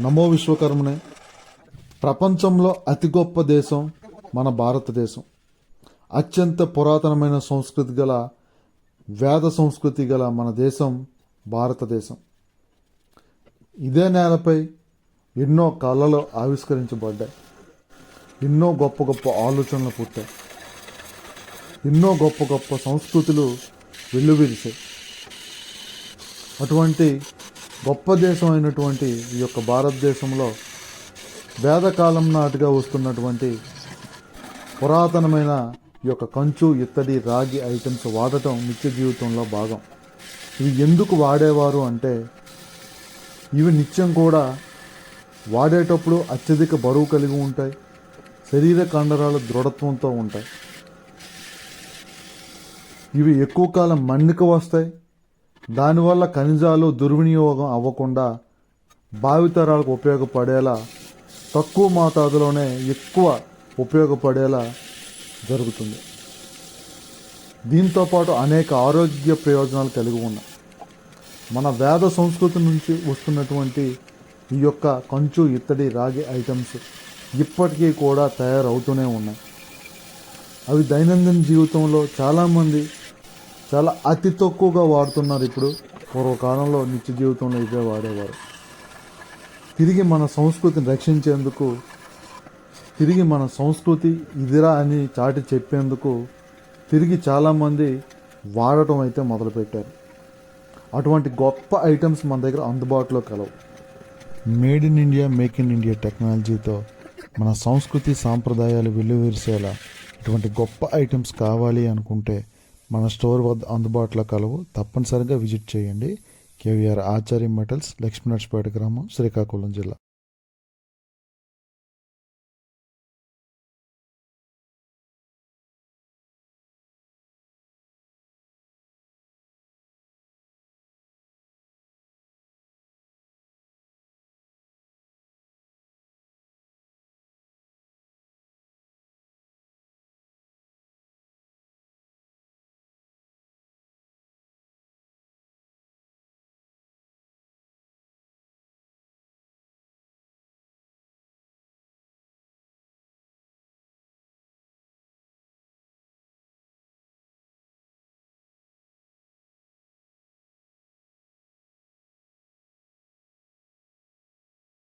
నమో విశ్వకర్మనే. ప్రపంచంలో అతి గొప్ప దేశం మన భారతదేశం. అత్యంత పురాతనమైన సంస్కృతి గల వేద సంస్కృతి గల మన దేశం భారతదేశం. ఇదే నేలపై ఎన్నో కళలు ఆవిష్కరించబడ్డాయి. ఎన్నో గొప్ప గొప్ప ఆలోచనలు పుట్టాయి. ఎన్నో గొప్ప గొప్ప సంస్కృతులు వెల్లువిరిశాయి అటువంటి గొప్ప దేశం అయినటువంటి ఈ యొక్క భారతదేశంలో వేదకాలం నాటిగా వస్తున్నటువంటి పురాతనమైన ఈ యొక్క కంచు ఇత్తడి రాగి ఐటమ్స్ వాడటం నిత్య జీవితంలో భాగం. ఇవి ఎందుకు వాడేవారు అంటే ఇవి నిత్యం కూడా వాడేటప్పుడు అత్యధిక బరువు కలిగి ఉంటాయి శరీర కండరాలు దృఢత్వంతో ఉంటాయి. ఇవి ఎక్కువ కాలం మన్నిక వస్తాయి దానివల్ల ఖనిజాలు దుర్వినియోగం అవ్వకుండా భావితరాలకు ఉపయోగపడేలా తక్కువ మోతాదులోనే ఎక్కువ ఉపయోగపడేలా జరుగుతుంది. దీంతోపాటు అనేక ఆరోగ్య ప్రయోజనాలు కలిగి ఉన్నాయి మన వేద సంస్కృతి నుంచి వస్తున్నటువంటి ఈ యొక్క కంచు ఇత్తడి రాగి ఐటమ్స్ ఇప్పటికీ కూడా తయారవుతూనే ఉన్నాయి. అవి దైనందిన జీవితంలో చాలామంది చాలా అతి తక్కువగా వాడుతున్నారు ఇప్పుడు. పూర్వకాలంలో నిత్య జీవితంలో ఇవే వాడేవారు. తిరిగి మన సంస్కృతిని రక్షించేందుకు తిరిగి మన సంస్కృతి ఇదిరా అని చాటి చెప్పేందుకు తిరిగి చాలామంది వాడటం అయితే మొదలుపెట్టారు. అటువంటి గొప్ప ఐటమ్స్ మన దగ్గర అందుబాటులో కలవు. Made in India make in India టెక్నాలజీతో మన సంస్కృతి సాంప్రదాయాలు వెల్లువిరిసేలా ఇటువంటి గొప్ప ఐటమ్స్ కావాలి అనుకుంటే మన స్టోర్ వద్ద అందుబాటులో కలవు. తప్పనిసరిగా విజిట్ చేయండి. కేవీఆర్ ఆచార్య మెటల్స్ లక్ష్మీనర్స్పేట గ్రామం శ్రీకాకుళం జిల్లా.